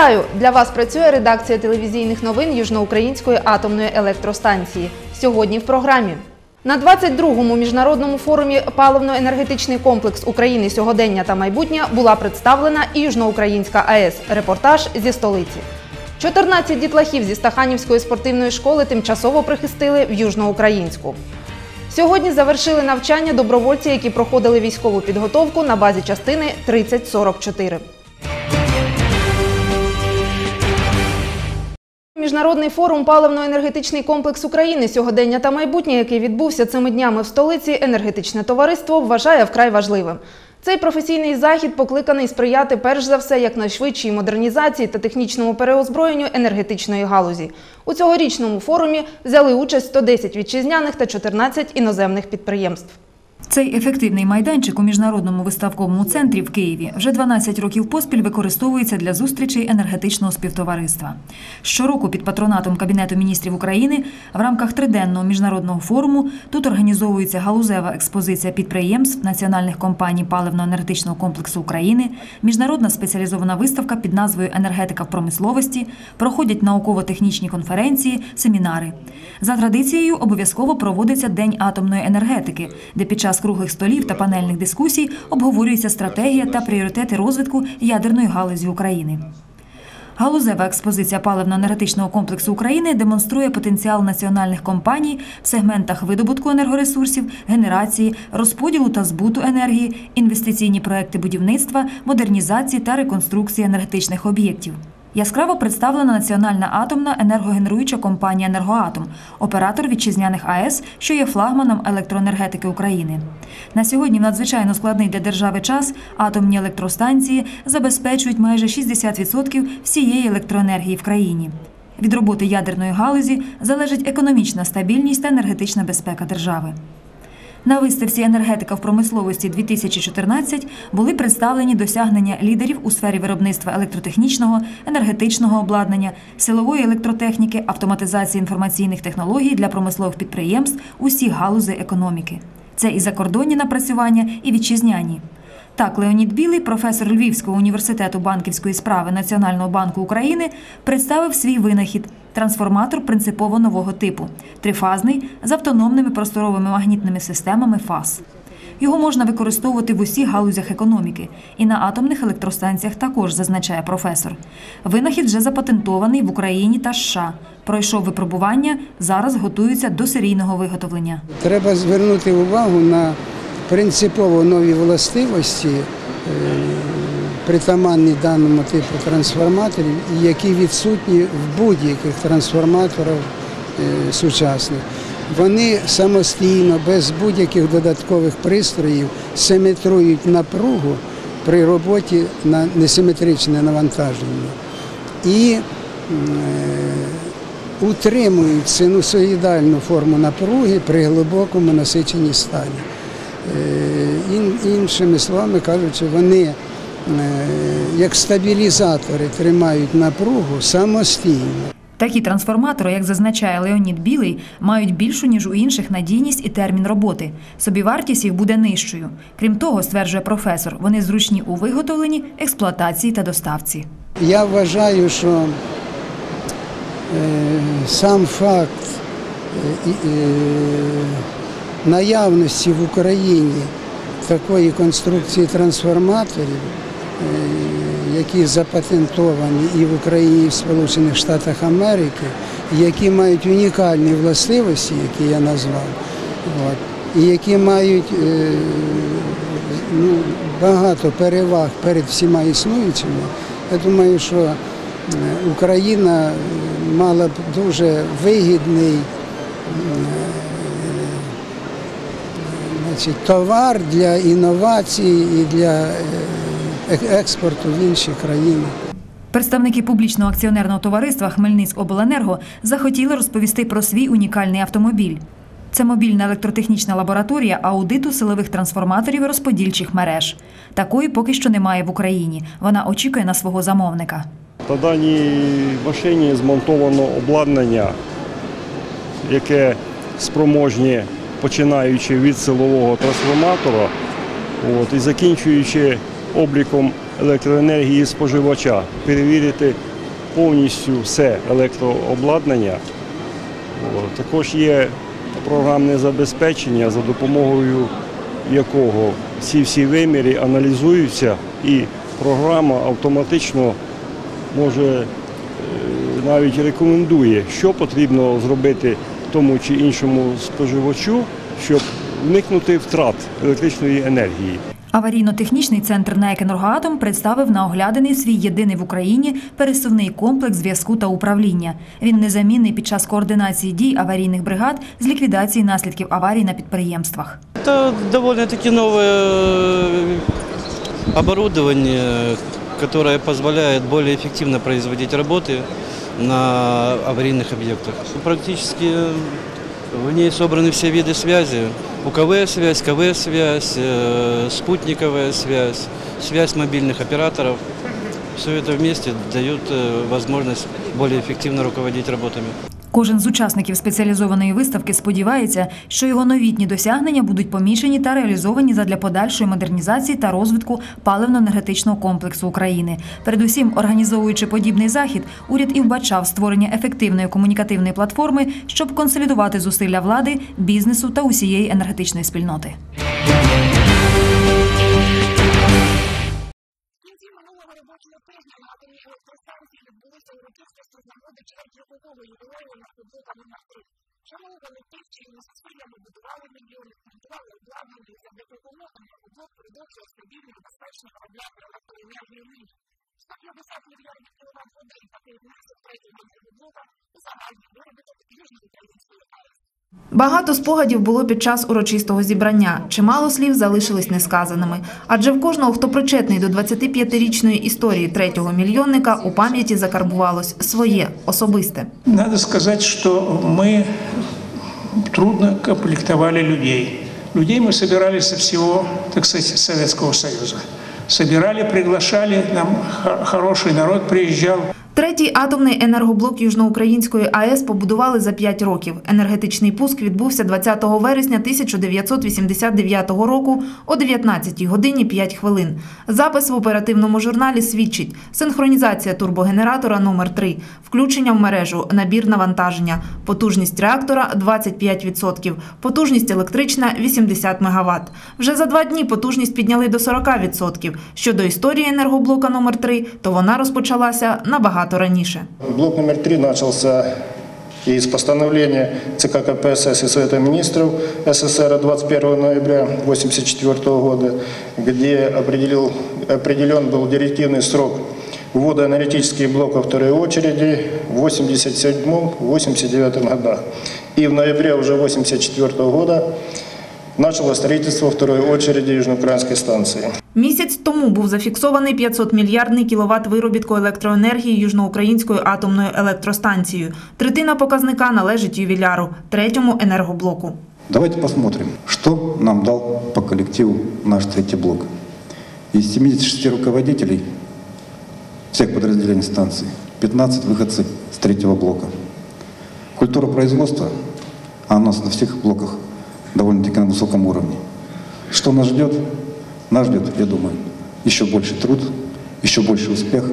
Вітаю! Для вас працює редакція телевізійних новин Южноукраїнської атомної електростанції. Сьогодні в програмі. На 22-му міжнародному форумі Паливно-енергетичний комплекс України сьогодення та майбутнє була представлена і Южноукраїнська АЕС. Репортаж зі столиці. 14 дітлахів зі Стаханівської спортивної школи тимчасово прихистили в Южноукраїнську. Сьогодні завершили навчання добровольці, які проходили військову підготовку на базі частини 3044. Міжнародний форум Паливно-енергетичний комплекс України сьогодення та майбутнє, який відбувся цими днями в столиці, енергетичне товариство вважає вкрай важливим. Цей професійний захід покликаний сприяти перш за все якнайшвидшій модернізації та технічному переозброєнню енергетичної галузі. У цьогорічному форумі взяли участь 110 вітчизняних та 14 іноземних підприємств. Цей ефективний майданчик у міжнародному виставковому центрі в Києві вже 12 років поспіль використовується для зустрічей енергетичного співтовариства. Щороку під патронатом Кабінету міністрів України в рамках триденного міжнародного форуму тут організовується галузева експозиція підприємств національних компаній паливно-енергетичного комплексу України, міжнародна спеціалізована виставка під назвою Енергетика в промисловості, проходять науково-технічні конференції, семінари. За традицією обов'язково проводиться День атомної енергетики, де під час круглих столів та панельних дискусій обговорюється стратегія та пріоритети розвитку ядерної галузі України. Галузева експозиція паливно-енергетичного комплексу України демонструє потенціал національних компаній в сегментах видобутку енергоресурсів, генерації, розподілу та збуту енергії, інвестиційні проекти будівництва, модернізації та реконструкції енергетичних об'єктів. Яскраво представлена національна атомна енергогенеруюча компанія Енергоатом, оператор вітчизняних АЕС, що є флагманом електроенергетики України. На сьогодні в надзвичайно складний для держави час атомні електростанції забезпечують майже 60% всієї електроенергії в країні. Від роботи ядерної галузі залежить економічна стабільність та енергетична безпека держави. На виставці енергетика в промисловості 2014 були представлені досягнення лідерів у сфері виробництва електротехнічного, енергетичного обладнання, силової електротехніки, автоматизації інформаційних технологій для промислових підприємств усіх галузей економіки. Це і закордонні напрацювання, і вітчизняні. Так, Леонід Білий, професор Львівського університету банківської справи Національного банку України, представив свій винахід трансформатор принципово нового типу трифазний з автономними просторовими магнітними системами ФАС. Його можна використовувати в усіх галузях економіки і на атомних електростанціях також зазначає професор. Винахід вже запатентований в Україні та США. Пройшов випробування, зараз готуються до серійного виготовлення. Треба звернути увагу на принципово нові властивості, е, притаманні даному типу трансформаторів, які відсутні в будь-яких трансформаторах е, сучасних. Вони самостійно, без будь-яких додаткових пристроїв, симетрують напругу при роботі на несиметричне навантаження і е, утримують синусоїдальну форму напруги при глибокому насиченні сталі. Е, Іншими словами кажучи, вони як стабілізатори тримають напругу самостійно. Такі трансформатори, як зазначає Леонід Білий, мають більшу ніж у інших надійність і термін роботи. Собівартість їх буде нижчою. Крім того, стверджує професор, вони зручні у виготовленні, експлуатації та доставці. Я вважаю, що е, сам факт е, е, наявності в Україні такої конструкції трансформаторів, е, які запатентовані і в Україні, і в Сполучених Штатах Америки, які мають унікальні властивості, які я назвав, от, і які мають е, ну, багато переваг перед всіма існуючими. Я думаю, що е, Україна е, мала б дуже вигідний значить, товар для інновацій і для е, експорту в інші країни. Представники публічного акціонерного товариства Хмельницькобленерго захотіли розповісти про свій унікальний автомобіль. Це мобільна електротехнічна лабораторія аудиту силових трансформаторів і розподільчих мереж. Такої поки що немає в Україні. Вона очікує на свого замовника. На даній машині змонтовано обладнання, яке спроможні, починаючи від силового трансформатора от, і закінчуючи обліком електроенергії споживача, перевірити повністю все електрообладнання. Також є програмне забезпечення, за допомогою якого ці всі виміри аналізуються і програма автоматично може е, навіть рекомендує, що потрібно зробити тому чи іншому споживачу, щоб уникнути втрат електричної енергії. Аварійно-технічний центр НАЕК «Енергоатом» представив на оглядини свій єдиний в Україні пересувний комплекс зв'язку та управління. Він незамінний під час координації дій аварійних бригад з ліквідації наслідків аварій на підприємствах. Это довольно-таки новое э, оборудование, которое позволяет более эффективно производить работы на аварийных объектах. Практически э, в ней собраны все виды связи. УКВ-связь, КВ-связь, э, спутниковая связь, связь мобильных операторов. Все это вместе дают э, возможность более эффективно руководить работами. Кожен з учасників спеціалізованої виставки сподівається, що його новітні досягнення будуть помічені та реалізовані задля подальшої модернізації та розвитку паливно-енергетичного комплексу України. Передусім, організовуючи подібний захід, уряд і вбачав створення ефективної комунікативної платформи, щоб консолідувати зусилля влади, бізнесу та усієї енергетичної спільноти. Чвертьвікового ювілею на блока номер 3 Вшановували тих, чиїми зусиллями будували мільйони, монтували обладнання за допомогою енергоблок продовжує стабільно і безпечно виробляти електроенергію нині. 150 мільйонів кіловат води годин такий внесок третього енергоблока у загальний виробіток Южноукраїнської АЕС. Багато спогадів було під час урочистого зібрання. Чимало слів залишились несказаними. Адже в кожного, хто причетний до 25-річної історії третього мільйонника, у пам'яті закарбувалось своє особисте. Надо сказать, что мы трудно комплектовали людей. Людей мы собирали со всего, так сказать, Советского Союза. Собирали, приглашали, нам хороший народ приезжал. Третій атомний енергоблок Южноукраїнської АЕС побудували за 5 років. Енергетичний пуск відбувся 20 вересня 1989 року о 19 годині 5 хвилин. Запис в оперативному журналі свідчить синхронізація турбогенератора номер 3 включення в мережу, набір навантаження, потужність реактора 25%, потужність електрична 80 МВт. Вже за два дні потужність підняли до 40%. Щодо історії енергоблока номер 3 то вона розпочалася набагато раніше. Блок номер три начался из постановления ЦК КПСС и Совета министров СССР от 21 ноября 1984 года, определил, определен был директивный срок ввода аналитических блоков второй очереди в 1987-1989 годах. И в ноябре уже 1984 года начало строительство второй очереди Южноукраинской станции. Місяць тому був зафіксований 500-мільярдний кіловат виробітку електроенергії Южноукраїнською атомною електростанцією. Третина показника належить ювіляру, третьому енергоблоку. Давайте посмотрим, что нам дал по коллективу наш третий блок. Из 76 руководителей всех подразделений станции 15 выходцы с третьего блока. Культура производства, а у нас на всех блоках довольно-таки на высоком уровне. Что нас ждет? Нас ждет, я думаю, еще больше труд, еще больше успех,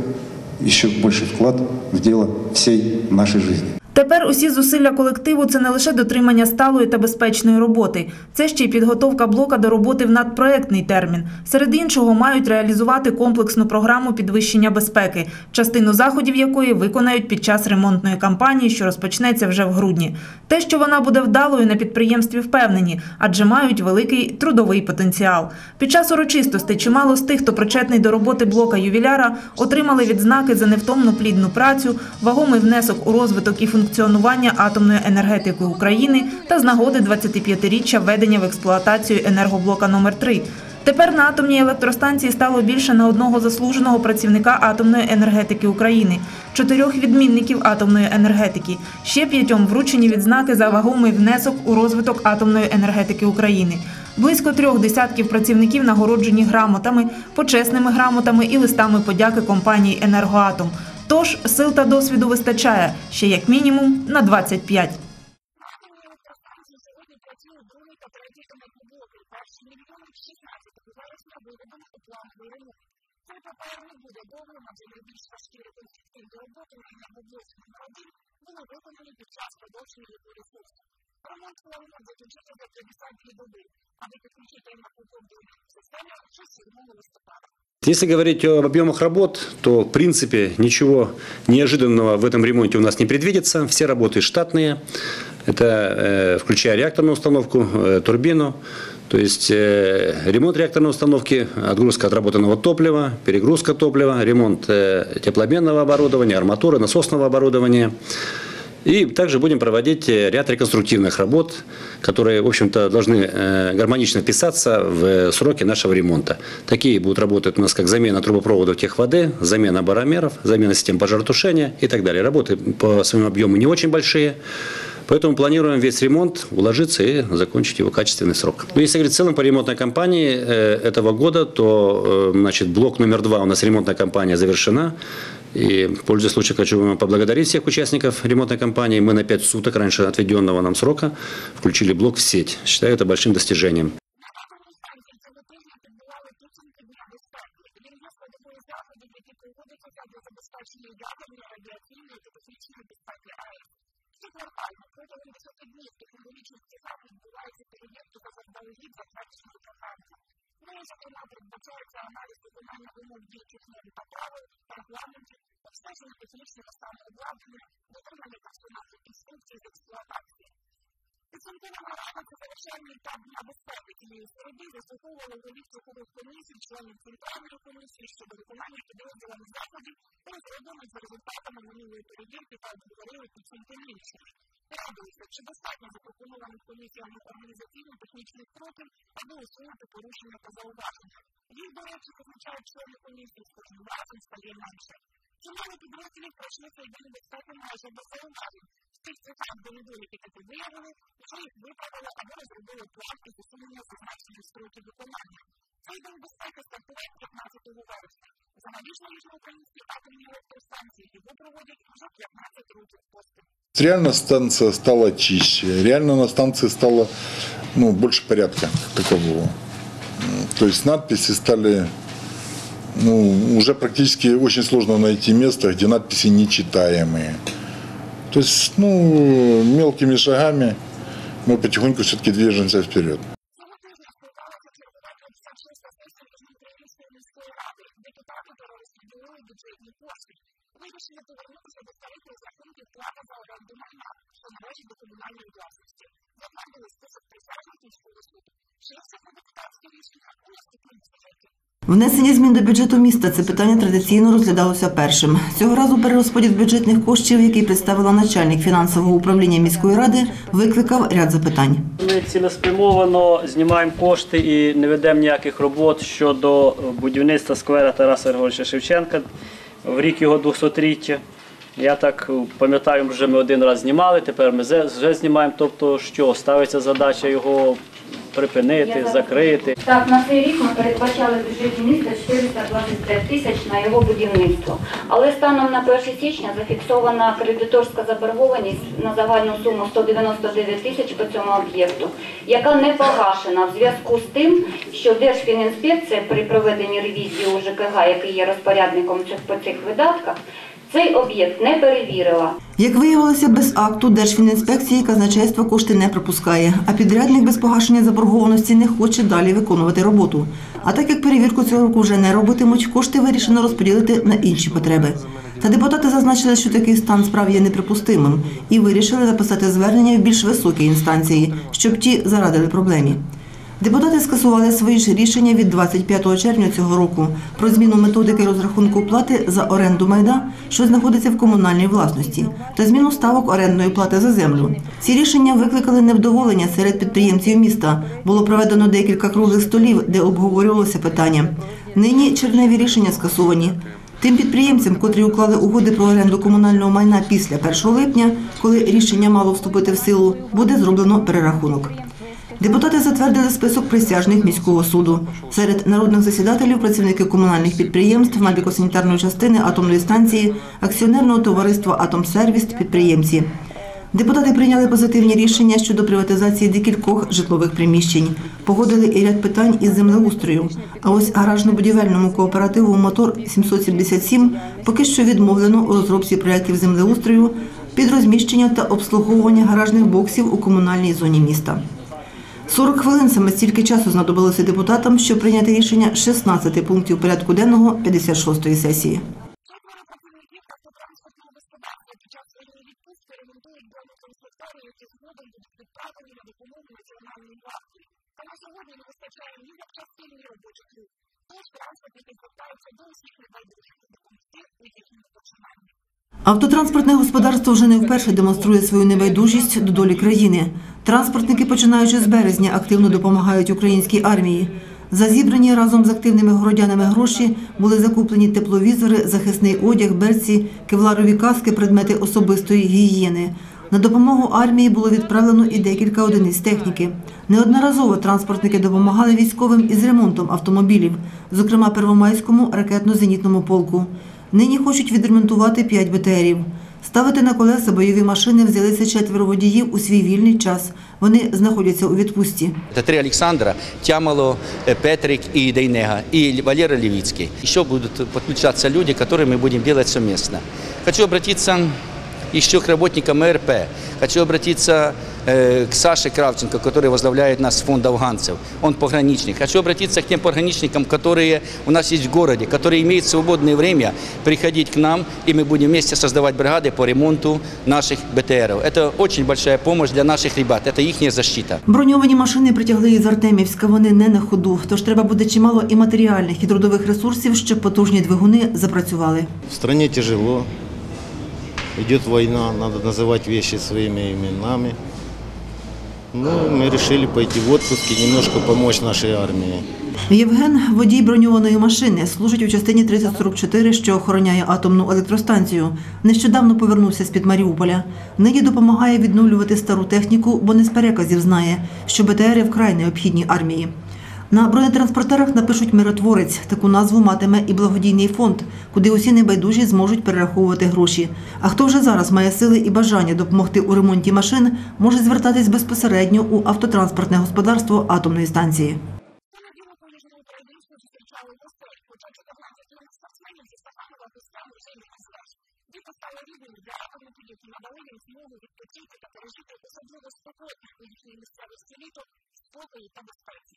еще больше вклад в дело всей нашей жизни. Тепер усі зусилля колективу це не лише дотримання сталої та безпечної роботи, це ще й підготовка блока до роботи в надпроектний термін. Серед іншого мають реалізувати комплексну програму підвищення безпеки, частину заходів якої виконають під час ремонтної кампанії, що розпочнеться вже в грудні. Те, що вона буде вдалою на підприємстві, впевнені, адже мають великий трудовий потенціал. Під час урочистостей чимало з тих, хто причетний до роботи блока ювіляра, отримали відзнаки за невтомну плідну працю, вагомий внесок у розвиток і функціонування атомної енергетики України та з нагоди 25-річчя введення в експлуатацію енергоблока номер 3 Тепер на атомній електростанції стало більше на одного заслуженого працівника атомної енергетики України, чотирьох відмінників атомної енергетики. Ще п'ятьом вручені відзнаки за вагомий внесок у розвиток атомної енергетики України. Близько трьох десятків працівників нагороджені грамотами, почесними грамотами і листами подяки компанії Енергоатом. Тож сил та досвіду вистачає ще як мінімум на 25. На атомній електростанції сьогодні працює другий та третій енергоблоки. Перші мільйони 16 вересня виведено у плановий ремонт. Цей ППР не буде довгим, адже найбільш важкі реконструктивні роботи на енергоблоці номер 1 були виконані під час продовження його ресурсу. Ремонт планують за 52 доби, аби підключити енергопроводну систему ще 7 листопада. Если говорить об объемах работ, то в принципе ничего неожиданного в этом ремонте у нас не предвидится. Все работы штатные. Это э, включая реакторную установку, э, турбину. То есть э, ремонт реакторной установки, отгрузка отработанного топлива, перегрузка топлива, ремонт теплообменного оборудования, арматуры, насосного оборудования. И также будем проводить э, ряд реконструктивных работ, которые, в общем-то, должны э, гармонично вписаться в сроки нашего ремонта. Такие будут работать у нас как замена трубопроводов техводы, замена баромеров, замена систем пожаротушения и так далее. Работы по своему объему не очень большие. Поэтому планируем весь ремонт уложиться и закончить его качественный срок. Ну, если говорить в целом по ремонтной кампании э, этого года, то э, значит, блок номер два у нас ремонтная кампания завершена. И, пользуясь случаем, хочу вам поблагодарить всех участников ремонтной кампании. Мы на 5 суток раньше отведенного нам срока включили блок в сеть. Считаю это большим достижением. На атомній станції цього тижня підбували підсумки Дня безпеки. Він є складовою заходів, які проводяться для забезпечення ядерної, радіаційної та технічної безпеки АЕС. Всі квартально протягом 10 днів технологічних цікав відбуваються перевірки та заздалегідь затвердженої програми. Ну і, зокрема, передбачається аналіз виконання вимог діючих норм та правил, регламентів, обстеження технічного стану обладнання, дотримання персональних інструкцій з експлуатації. Підсумкова рада це завершальний етап Дня безпеки цієї середи заслуховували голів цехових комісій, членів центральної комісії щодо виконання підрозділами заходів та розроблених за результатами минулої перевірки та обговорили підсумки рішення. Радуються, чи достатньо запропонованих комісіями організаційно-технічних кроків, аби усунути порушення та зауваження. Їх, до речі, зазначають члени комісії, з кожним разом стає менше. Члени підрозділів пройшли цей день безпеки майже без зауважень. З тих цехах, де недоліки таки виявили, вже їх виправили або розробили план із усунення зазначених строків виконання. Цей день безпеки стартував 15 вересня. Взагалі ж на Южноукраїнській атомній електростанції його проводять вже 15 років поспіль. Реально станция стала чище, реально на станции стало ну, больше порядка как такового. М, То есть надписи стали, ну, уже практически очень сложно найти место, где надписи нечитаемые. То есть, ну, мелкими шагами мы потихоньку все-таки движемся вперед. Цього тижня складалася чергова 56-та сесія Южноукраїнської міської ради. Депутати перерозподілили бюджетні кошти. Вирішили повернутися до старих розрахунків плати за оренду майна, що належить до комунальної власності. Внесення змін до бюджету міста це питання традиційно розглядалося першим. Цього разу перерозподіл бюджетних коштів, який представила начальник фінансового управління міської ради, викликав ряд запитань. Ми цілеспрямовано знімаємо кошти і не ведемо ніяких робот щодо будівництва сквера Тараса Григоровича Шевченка в рік його 200-річчя. Я так пам'ятаю, вже ми один раз знімали, тепер ми вже знімаємо. Тобто, що ставиться задача його припинити, закрити. Так, на цей рік ми передбачали в бюджеті міста 425 тисяч на його будівництво. Але станом на 1 січня зафіксована кредиторська заборгованість на загальну суму 199 тисяч по цьому об'єкту, яка не погашена в зв'язку з тим, що Держфінінспекція при проведенні ревізії у ЖКГ, який є розпорядником по цих видатках, цей об'єкт не перевірила. Як виявилося, без акту Держфінінспекції казначейство кошти не пропускає, а підрядник без погашення заборгованості не хоче далі виконувати роботу. А так як перевірку цього року вже не робитимуть, кошти вирішено розподілити на інші потреби. Та депутати зазначили, що такий стан справ є неприпустимим, і вирішили написати звернення в більш високій інстанції, щоб ті зарадили проблемі. Депутати скасували свої ж рішення від 25 червня цього року про зміну методики розрахунку плати за оренду майна, що знаходиться в комунальній власності, та зміну ставок орендної плати за землю. Ці рішення викликали невдоволення серед підприємців міста. Було проведено декілька круглих столів, де обговорювалося питання. Нині черневі рішення скасовані. Тим підприємцям, котрі уклали угоди про оренду комунального майна після 1 липня, коли рішення мало вступити в силу, буде зроблено перерахунок. Депутати затвердили список присяжних міського суду. Серед народних засідателів працівники комунальних підприємств, медико-санітарної частини атомної станції, акціонерного товариства Атомсервіс, підприємці. Депутати прийняли позитивні рішення щодо приватизації декількох житлових приміщень. Погодили і ряд питань із землеустрою. А ось гаражно-будівельному кооперативу Мотор 777 поки що відмовлено у розробці проєктів землеустрою під розміщення та обслуговування гаражних боксів у комунальній зоні міста. 40 хвилин саме стільки часу знадобилося депутатам, щоб прийняти рішення 16 пунктів порядку денного 56-ї сесії. Не. Тож транспортники звертаються до усіх небайдужих допомогти у їхньому починанні. Автотранспортне господарство вже не вперше демонструє свою небайдужість до долі країни. Транспортники, починаючи з березня, активно допомагають українській армії. За зібрані разом з активними городянами гроші були закуплені тепловізори, захисний одяг, берці, кевларові каски, предмети особистої гігієни. На допомогу армії було відправлено і декілька одиниць техніки. Неодноразово транспортники допомагали військовим із ремонтом автомобілів, зокрема Первомайському ракетно-зенітному полку. Нині хочуть відремонтувати 5 БТРів. Ставити на колеса бойові машини взялися четверо водіїв у свій вільний час. Вони знаходяться у відпустці. Это три Александра, Тямало, э, Петрик и Дейнега, и Валера Левицкий. Еще будут подключаться люди, которые мы будем делать совместно. Хочу обратиться еще к работникам МРП. Хочу обратиться э, к Саше Кравченко, который возглавляет нас с фонда афганцев. Он пограничник. Хочу обратиться к тем пограничникам, которые у нас есть в городе, которые имеют свободное время приходить к нам, и мы будем вместе создавать бригады по ремонту наших БТРов. Это очень большая помощь для наших ребят, это их защита. Броньовані машини притягли із Артемівська. Вони не на ходу. Тож треба буде чимало і матеріальних, і трудових ресурсів, щоб потужні двигуни запрацювали. В стране тяжело, идет война, надо называть вещи своими именами. Ну, мы решили пойти в отпуск и немножко помочь нашей армии. Євген, водій броньованої машини, служить у частині 3044, що охороняє атомну електростанцію. Нещодавно повернувся з-під Маріуполя. Нині допомагає відновлювати стару техніку, бо не з переказів знає, що БТРи вкрай необхідні армії. На бронетранспортерах напишуть миротворець. Таку назву матиме і благодійний фонд, куди усі небайдужі зможуть перераховувати гроші. А хто вже зараз має сили і бажання допомогти у ремонті машин, може звертатись безпосередньо у автотранспортне господарство атомної станції. Понеділок у Южноукраїнську зустрічали гостей, хоча 14 юних спортсменів зі Стаханова гостям вже не назвеш. Діти стали рідними для атомників, надали їм змогу та пережити особливо спокійне у їхній місцевості літо, спокої та безпеці.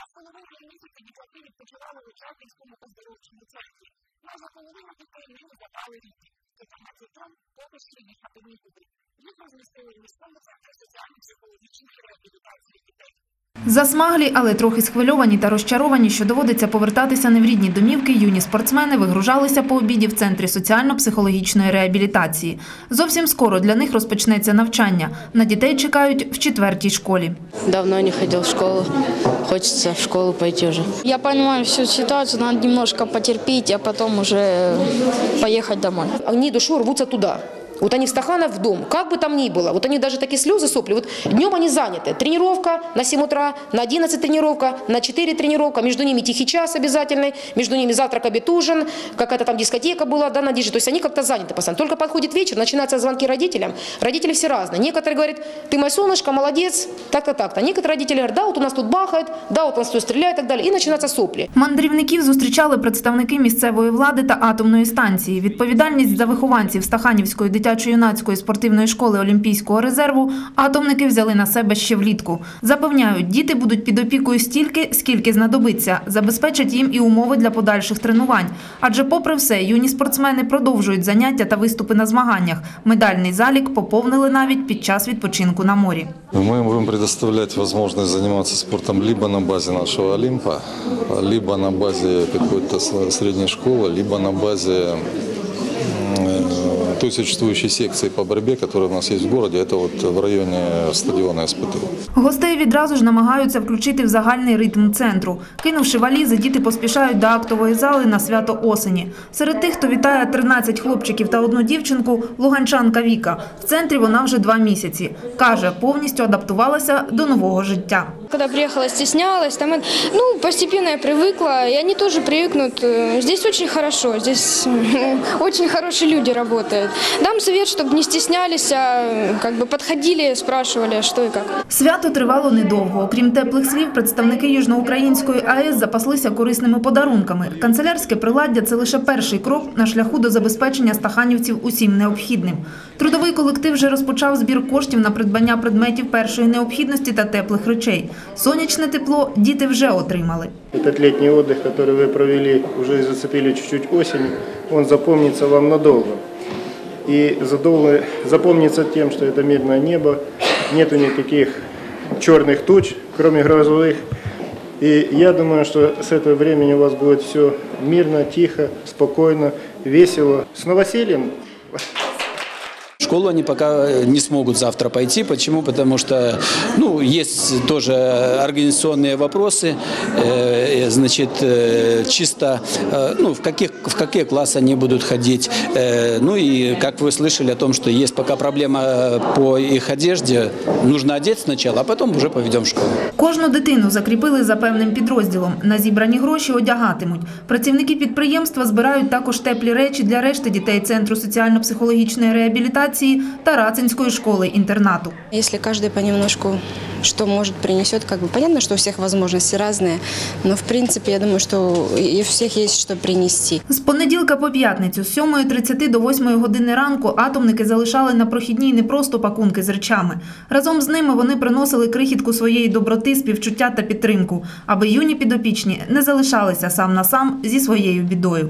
Два з половиною місяці дітлахи відпочивали в Очаківському оздоровчому центрі. Майже половина дітей нині забрали рідні. 14 тонн поки що їхати нікуди. Їх розмістили в міському центрі соціально-психологічної реабілітації дітей. Засмаглі, але трохи схвильовані та розчаровані, що доводиться повертатися не в рідні домівки, юні спортсмени вигружалися по обіді в центрі соціально-психологічної реабілітації. Зовсім скоро для них розпочнеться навчання. На дітей чекають в четвертій школі. Давно не ходил в школу. Хочется в школу пойти уже. Я понимаю всю ситуацию, надо немножко потерпеть, а потом уже поехать домой. Они душой рвутся туда. Вот они в Стаханов в дом, как бы там ни было. Вот они даже такие слезы, сопли. Вот днем они заняты. Тренировка на 7 утра, на 11 тренировка, на 4 тренировка. Между ними тихий час обязательный. Между ними завтрак, обед, ужин. Какая-то там дискотека была, да, на диже. То есть они как-то заняты постоянно. Только подходит вечер, начинаются звонки родителям. Родители все разные. Некоторые говорят, ты мое солнышко, молодец, так-то, так-то. Некоторые родители говорят, да, вот у нас тут бахает, да, вот у нас тут стреляет и так далее. И начинаются сопли. Мандрівників зустрічали представники місцевої влади та атомної станції. Відповідальність за вихованців Стаханівської дитячо-юнацької спортивної школи Олімпійського резерву атомники взяли на себе ще влітку. Запевняють, діти будуть під опікою стільки, скільки знадобиться, забезпечать їм і умови для подальших тренувань. Адже, попри все, юні спортсмени продовжують заняття та виступи на змаганнях. Медальний залік поповнили навіть під час відпочинку на морі. Мы будем предоставлять возможность заниматься спортом либо на базе нашего Олимпа, либо на базе какой-то с- средней школы, либо на базе м, э, той существующей секции по борьбе, которая у нас есть в городе. Это вот в районе стадиона СПТУ. Гостей відразу ж намагаються включити в загальний ритм центру. Кинувши валізи, діти поспішають до актової зали на свято осені. Серед тих, хто вітає 13 хлопчиків та одну дівчинку, луганчанка Віка. В центрі вона вже два місяці. Каже, повністю адаптувалася до нового життя. Когда приехала, стеснялась, там, э, ну, постепенно я привыкла, и они тоже привыкнут. Э, Здесь очень хорошо, здесь э, очень хорошие люди работают. Дам совет, чтобы не стеснялись, а как бы подходили, спрашивали, что и как. Свято тривало недовго. Окрім теплих слів, представники Южноукраїнської АЕС запаслися корисними подарунками. Канцелярське приладдя – це лише перший крок на шляху до забезпечення стаханівців усім необхідним. Трудовий колектив вже розпочав збір коштів на придбання предметів першої необхідності та теплих речей. Сонячне тепло діти вже отримали. Этот летний отдых, который вы провели, уже и зацепили чуть-чуть осень, он запомнится вам надолго. И задолго запомнится тем, что это мирное небо, нету никаких черных туч, кроме грозовых. И я думаю, что с этого времени у вас будет все мирно, тихо, спокойно, весело. С новосельем! В школу они пока не смогут завтра пойти. Почему? Потому что ну, есть тоже организационные вопросы. Э, Значит, э, чисто э, ну, в, каких, в какие классы они будут ходить. Э, Ну и как вы слышали о том, что есть пока проблема по их одежде. Нужно одеть сначала, а потом уже поведем в школу. Кожну дитину закріпили за певним підрозділом. На зібрані гроші одягатимуть. Працівники підприємства збирають також теплі речі для решти дітей Центру соціально-психологічної реабілітації та Рацинської школи-інтернату. Если каждый понемножку что может принесет, как бы понятно, что у всех возможности разные, но в принципе я думаю, что и у всех есть что принести. З понеділка по п'ятницю з 7.30 до 8 години ранку атомники залишали на прохідній не просто пакунки з речами. Разом з ними вони приносили крихітку своєї доброти, співчуття та підтримку, аби юні підопічні не залишалися сам на сам зі своєю бідою.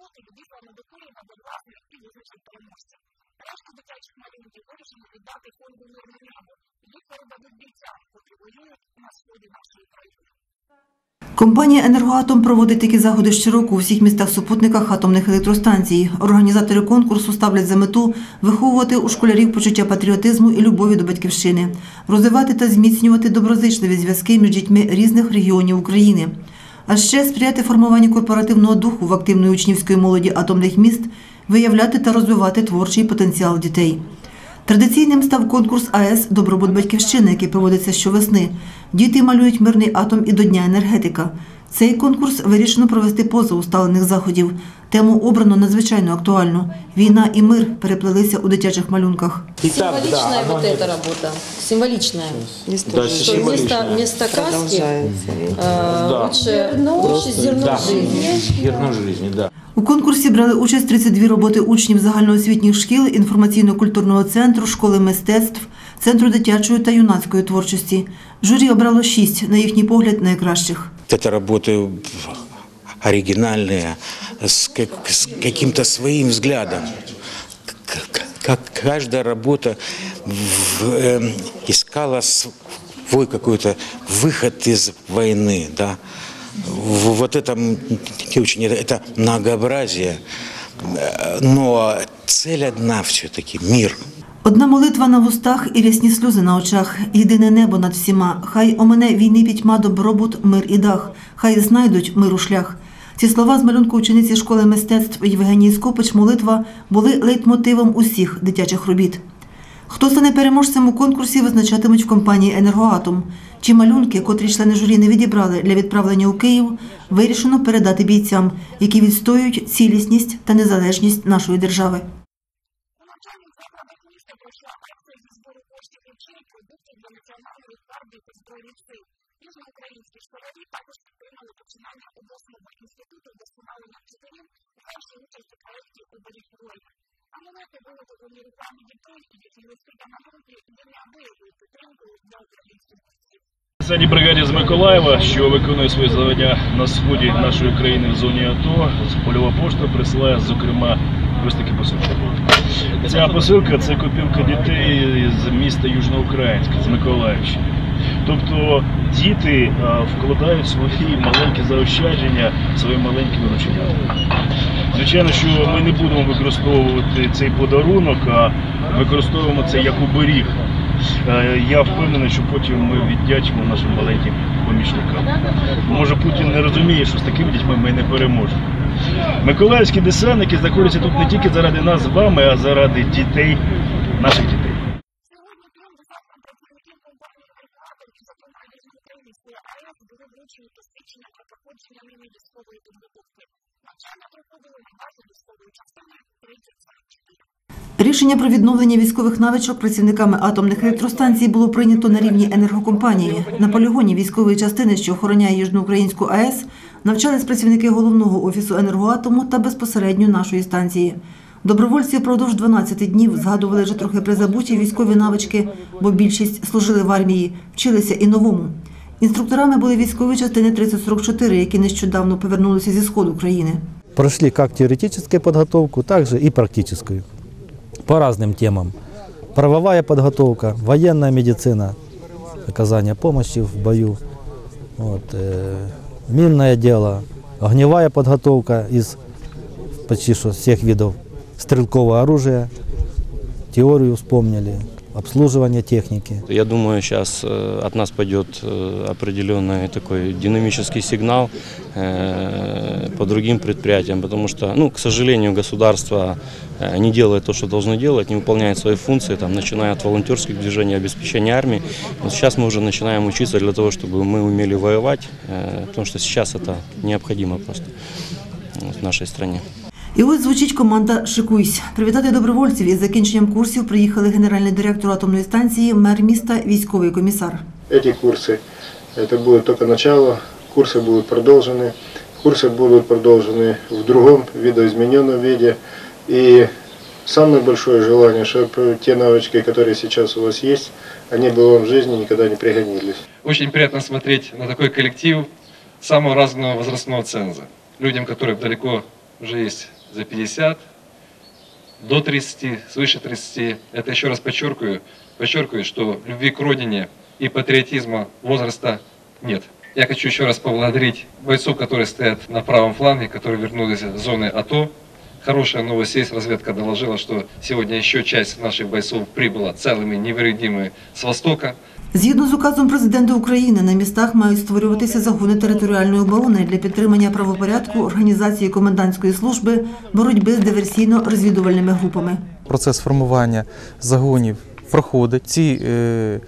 Роботи відіслано до Києва до власних і визначить переможців. Решту дитячих малюнків вирішено віддати фонду «Мирне небо». Їх передадуть бійцям, котрі воюють на сході нашої країни. Компанія «Енергоатом» проводить такі заходи щороку у всіх містах-супутниках атомних електростанцій. Організатори конкурсу ставлять за мету виховувати у школярів почуття патріотизму і любові до батьківщини, розвивати та зміцнювати доброзичливі зв'язки між дітьми різних регіонів України. А ще сприяти формуванню корпоративного духу в активної учнівської молоді атомних міст, виявляти та розвивати творчий потенціал дітей. Традиційним став конкурс АЕС Добробут Батьківщини, який проводиться щовесни. Діти малюють мирний атом і до Дня енергетика. Цей конкурс вирішено провести поза усталених заходів. Тему обрано надзвичайно актуальну. Війна і мир переплелися у дитячих малюнках. Символичная вот эта работа. Символичная. Да, вместо, вместо каски Да. лучше, лучше зерно да. жизни. Зерно жизни, да. У конкурсі брали участь 32 роботи учнів загальноосвітніх шкіл, інформаційно-культурного центру, школи мистецтв, центру дитячої та юнацької творчості. Журі обрало шість, на їхній погляд, найкращих. Это работы оригинальные, с, как- с каким-то своим взглядом. Как каждая работа в- эм, искала свой какой-то выход из войны, да. Вот это очень это многообразие, Э, но цель одна все-таки мир. Одна молитва на вустах і рясні сльози на очах. Єдине небо над всіма. Хай омене війни пітьма добробут, мир і дах. Хай знайдуть миру шлях. Ці слова з малюнку учениці школи мистецтв Євгенії Скопич молитва були лейтмотивом усіх дитячих робіт. Хто стане переможцем у конкурсі, визначатимуть в компанії «Енергоатом». Ті малюнки, котрі члени журі не відібрали для відправлення у Київ, вирішено передати бійцям, які відстоюють цілісність та незалежність нашої держави. Школярі також підтримали починання обласного інституту вдосконалення вчителів у першій участі проєкті «Уберіг героїв». А монети виготовлені руками дітей і які листи та малюнки є неабиякою підтримкою для українських батьків. Сьогодні бригаді з Миколаєва, що виконує свої завдання на сході нашої країни в зоні АТО, польова пошта присилає, зокрема, ось такі посилки. Ця посилка це копілка дітей з міста Южноукраїнська, з Миколаївщини. Тобто діти е, вкладають свої маленькі заощадження своїм маленьким рученям. Звичайно, що ми не будемо використовувати цей подарунок, а використовуємо це як оберіг. Е, Я впевнений, що потім ми віддячимо нашим маленьким помічникам. Може Путін не розуміє, що з такими дітьми ми не переможемо. Миколаївські десантники знаходяться тут не тільки заради нас з вами, а заради дітей, наших дітей. Рішення про відновлення військових навичок працівниками атомних електростанцій було прийнято на рівні енергокомпанії. На полігоні військової частини, що охороняє Южноукраїнську АЕС, навчались працівники головного офісу енергоатому та безпосередньо нашої станції. Добровольці впродовж 12 днів згадували вже трохи призабуті військові навички, бо більшість служили в армії, вчилися і новому. Інструкторами були військові частини 3044, які нещодавно повернулися зі сходу країни. Прошли как теоретическую подготовку, так же и практическую. По разным темам. Правовая подготовка, военная медицина, оказание помощи в бою, вот, э, минное дело, огневая подготовка из почти что всех видов стрелкового оружия, теорию вспомнили, обслуживание техники. Я думаю, сейчас от нас пойдет э, определенный такой динамический сигнал э, по другим предприятиям, потому что, ну, к сожалению, государство э, не делает то, что должно делать, не выполняет свои функции, там, начиная от волонтерских движений, обеспечения армии. Но сейчас мы уже начинаем учиться для того, чтобы мы умели воевать, э, потому что сейчас это необходимо просто вот, в нашей стране. І ось звучить команда Шикуйсь. Привітати добровольців із закінченням курсів приїхали генеральний директор атомної станції, мер міста, військовий комісар. Эти курсы, это будет только начало, курсы будут продолжены, курсы будут продолжены в другом видоизмененном виде. И самое большое желание, чтобы те навычки, которые сейчас у вас есть, они бы вам в жизни никогда не пригодились. Очень приятно смотреть на такой коллектив самого разного возрастного ценза. Людям, которые далеко уже есть за 50, до 30, свыше 30. Это еще раз подчеркиваю, подчеркиваю, что любви к родине и патриотизма возраста нет. Я хочу еще раз поблагодарить бойцов, которые стоят на правом фланге, которые вернулись из зоны АТО. Хорошая новость есть, разведка доложила, что сегодня еще часть наших бойцов прибыла целыми, невредимыми с востока. Згідно з указом президента України, на містах мають створюватися загони територіальної оборони для підтримання правопорядку, організації комендантської служби, боротьби з диверсійно-розвідувальними групами. Процес формування загонів проходить. Ці е, е,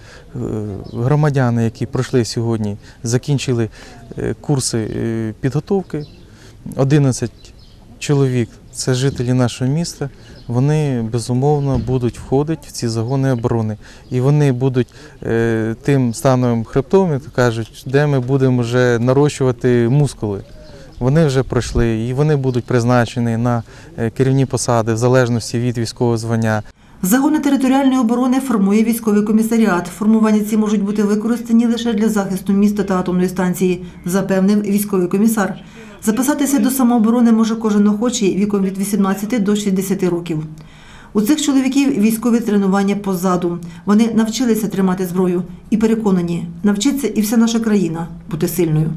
громадяни, які пройшли сьогодні, закінчили е, курси е, підготовки. 11 чоловік це жителі нашого міста. Вони безумовно будуть входити в ці загони оборони. І вони будуть е, тим становим хребтом, як кажуть, де ми будемо вже нарощувати мускули. Вони вже пройшли і вони будуть призначені на е, керівні посади в залежності від військового звання. Загони територіальної оборони формує військовий комісаріат. Формування ці можуть бути використані лише для захисту міста та атомної станції, запевнив військовий комісар. Записатися до самооборони може кожен охочий віком від 18 до 60 років. У цих чоловіків військові тренування позаду. Вони навчилися тримати зброю і переконані, навчиться і вся наша країна бути сильною.